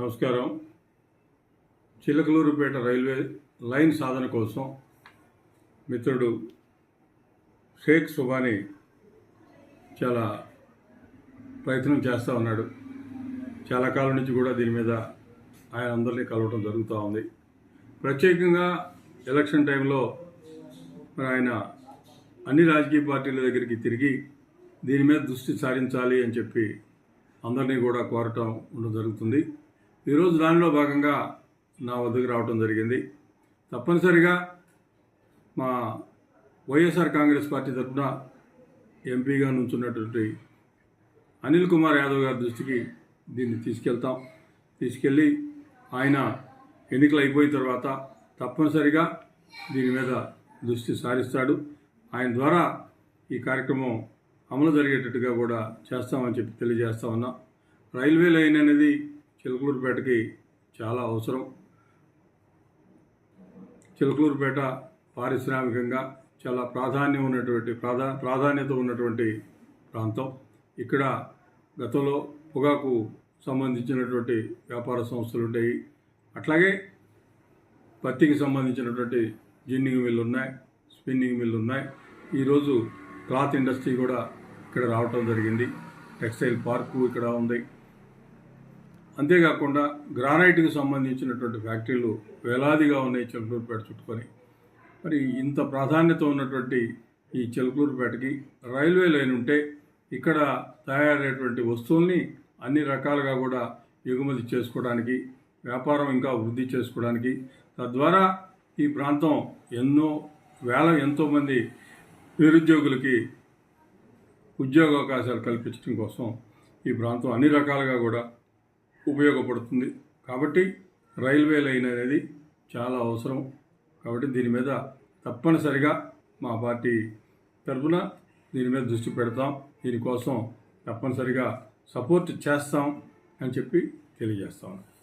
నమస్కారం. Chilakaluripet railway line సాధన కోసం మిత్రుడు షేక్ సుబాని చాలా ప్రయత్నం చేస్తూ ఉన్నాడు. చాలా కాలం నుంచి కూడా దీని మీద ఆయన అందరినీ కలవటం జరుగుతూ ఉంది. ప్రత్యేకంగా ఎలక్షన్ టైంలో మరి ఆయన అన్ని రాజకీయ పార్టీల దగ్గరికి తిరిగి దీని మీద దృష్టి సారించాలి అని చెప్పి అందరినీ కూడా కోరటం ఉండడం జరుగుతుంది. ఈరోజు దానిలో భాగంగా నా వద్దకు రావడం జరిగింది. తప్పనిసరిగా మా వైఎస్ఆర్ కాంగ్రెస్ పార్టీ తరఫున ఎంపీగా నుంచున్నటువంటి అనిల్ కుమార్ యాదవ్ గారి దృష్టికి దీన్ని తీసుకెళ్తాం. తీసుకెళ్ళి ఆయన ఎన్నికలు అయిపోయిన తర్వాత తప్పనిసరిగా దీని మీద దృష్టి సారిస్తాడు. ఆయన ద్వారా ఈ కార్యక్రమం అమలు జరిగేటట్టుగా కూడా చేస్తామని చెప్పి తెలియజేస్తా ఉన్నా. రైల్వే లైన్ అనేది చిలకలూరుపేటకి చాలా అవసరం. చిలకలూరుపేట పారిశ్రామికంగా చాలా ప్రాధాన్యం ఉన్నటువంటి ప్రాధా ప్రాధాన్యత ఉన్నటువంటి ప్రాంతం. ఇక్కడ గతంలో పొగాకు సంబంధించినటువంటి వ్యాపార సంస్థలు ఉంటాయి. అట్లాగే పత్తికి సంబంధించినటువంటి జిన్నింగ్ మిల్లు ఉన్నాయి స్పిన్నింగ్ మిల్లు ఉన్నాయి. ఈరోజు క్లాత్ ఇండస్ట్రీ కూడా ఇక్కడ రావటం జరిగింది. టెక్స్టైల్ పార్కు ఇక్కడ ఉంది. అంతేకాకుండా గ్రానైట్కి సంబంధించినటువంటి ఫ్యాక్టరీలు వేలాదిగా ఉన్నాయి చిలకలూరుపేట చుట్టుకొని. మరి ఇంత ప్రాధాన్యత ఉన్నటువంటి ఈ చిలకలూరుపేటకి రైల్వే లైన్ ఉంటే ఇక్కడ తయారయ్యేటువంటి వస్తువుల్ని అన్ని రకాలుగా కూడా ఎగుమతి చేసుకోవడానికి వ్యాపారం ఇంకా వృద్ధి చేసుకోవడానికి తద్వారా ఈ ప్రాంతం ఎన్నో వేల ఎంతోమంది నిరుద్యోగులకి ఉద్యోగ అవకాశాలు కల్పించడం కోసం ఈ ప్రాంతం అన్ని రకాలుగా కూడా ఉపయోగపడుతుంది. కాబట్టి రైల్వే లైన్ అనేది చాలా అవసరం. కాబట్టి దీని మీద తప్పనిసరిగా మా పార్టీ తరఫున దీని మీద దృష్టి పెడతాం. దీనికోసం తప్పనిసరిగా సపోర్ట్ చేస్తాం అని చెప్పి తెలియజేస్తాను